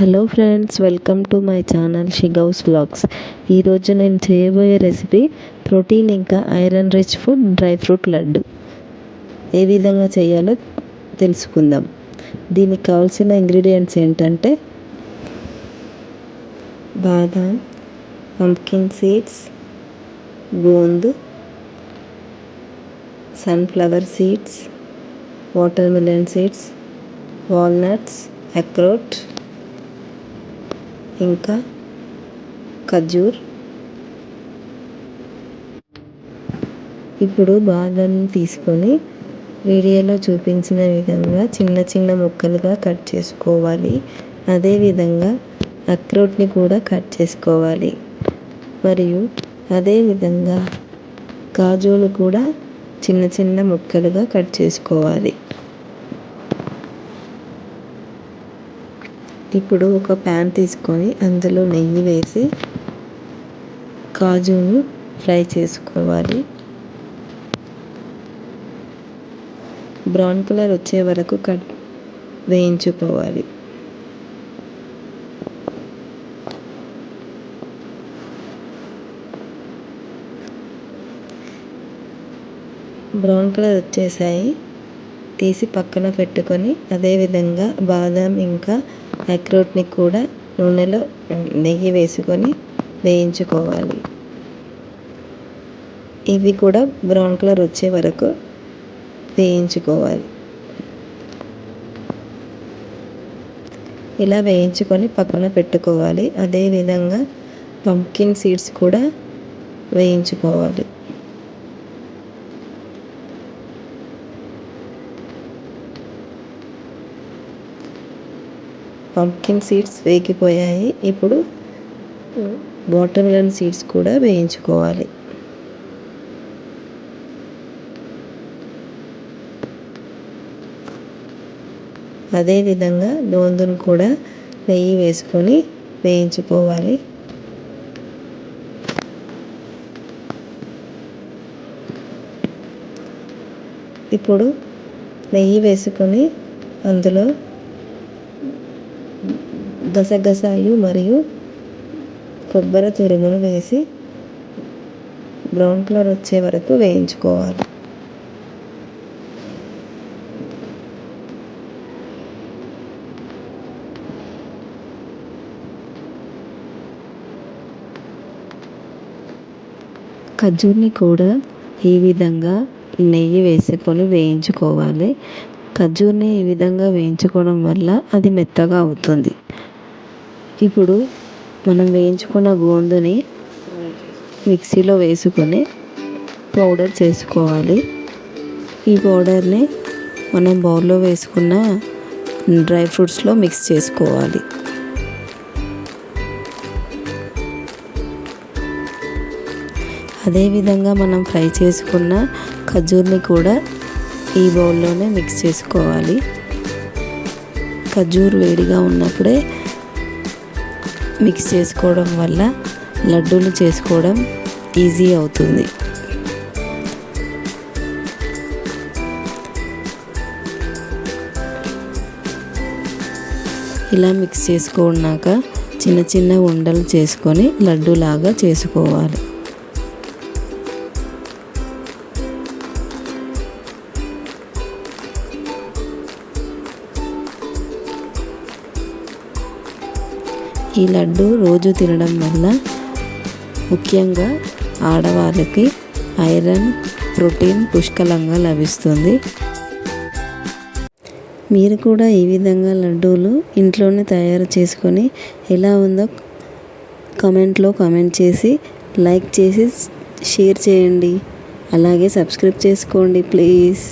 Hello friends welcome to my channel షిగౌస్ vlogs ఈరోజు నేను చేయబోయే రెసిపీ ప్రోటీన్ ఇంకా iron rich food dry fruit laddu. ఏ విధంగా చేయాలో తెలుసుకుందాం. దీనికి కావాల్సిన ఇంగ్రీడియంట్స్ ఏంటంటే బాదాం pumpkin seeds గోందు sunflower seeds watermelon seeds walnuts అక్రోట్ ఇంకా ఖజూర్. ఇప్పుడు బాదం తీసుకొని వీడియోలో చూపించిన విధంగా చిన్న చిన్న ముక్కలుగా కట్ చేసుకోవాలి. అదేవిధంగా అక్రోట్ని కూడా కట్ చేసుకోవాలి. మరియు అదేవిధంగా కాజులు కూడా చిన్న చిన్న ముక్కలుగా కట్ చేసుకోవాలి. ఇప్పుడు ఒక ప్యాన్ తీసుకొని అందులో నెయ్యి వేసి కాజును ఫ్రై చేసుకోవాలి. బ్రౌన్ కలర్ వచ్చే వరకు కట్ వేయించుకోవాలి. బ్రౌన్ కలర్ వచ్చేసాయి. తీసి పక్కన పెట్టుకొని అదేవిధంగా బాదం ఇంకా అక్రోట్ని కూడా నూనెలో నెయ్యి వేసుకొని వేయించుకోవాలి. ఇవి కూడా బ్రౌన్ కలర్ వచ్చే వరకు వేయించుకోవాలి. ఇలా వేయించుకొని పక్కన పెట్టుకోవాలి. అదేవిధంగా పంకిన్ సీడ్స్ కూడా వేయించుకోవాలి. పంప్కిన్ సీడ్స్ వేగిపోయాయి. ఇప్పుడు వాటర్ మిలన్ సీడ్స్ కూడా వేయించుకోవాలి. అదేవిధంగా దోందును కూడా నెయ్యి వేసుకొని వేయించుకోవాలి. ఇప్పుడు నెయ్యి వేసుకొని అందులో గసగసాలు మరియు కొబ్బరి తురుములు వేసి బ్రౌన్ కలర్ వచ్చే వరకు వేయించుకోవాలి. ఖర్జూర్ని కూడా ఈ విధంగా నెయ్యి వేసుకొని వేయించుకోవాలి. ఖర్జూర్ని ఈ విధంగా వేయించుకోవడం వల్ల అది మెత్తగా అవుతుంది. ఇప్పుడు మనం వేయించుకున్న గోందుని మిక్సీలో వేసుకొని పౌడర్ చేసుకోవాలి. ఈ పౌడర్ని మనం బౌల్లో వేసుకున్న డ్రై ఫ్రూట్స్లో మిక్స్ చేసుకోవాలి. అదేవిధంగా మనం ఫ్రై చేసుకున్న ఖర్జూర్ని కూడా ఈ బౌల్లోనే మిక్స్ చేసుకోవాలి. ఖర్జూర్ వేడిగా ఉన్నప్పుడే మిక్స్ చేసుకోవడం వల్ల లడ్డూలు చేసుకోవడం ఈజీ అవుతుంది. ఇలా మిక్స్ చేసుకున్నాక చిన్న చిన్న ఉండలు చేసుకొని లడ్డూలాగా చేసుకోవాలి. ఈ లడ్డు రోజు తినడం వల్ల ముఖ్యంగా ఆడవాళ్ళకి ఐరన్ ప్రోటీన్ పుష్కలంగా లభిస్తుంది. మీరు కూడా ఈ విధంగా లడ్డూలు ఇంట్లోనే తయారు చేసుకొని ఎలా ఉందో కమెంట్లో కమెంట్ చేసి లైక్ చేసి షేర్ చేయండి. అలాగే సబ్స్క్రైబ్ చేసుకోండి ప్లీజ్.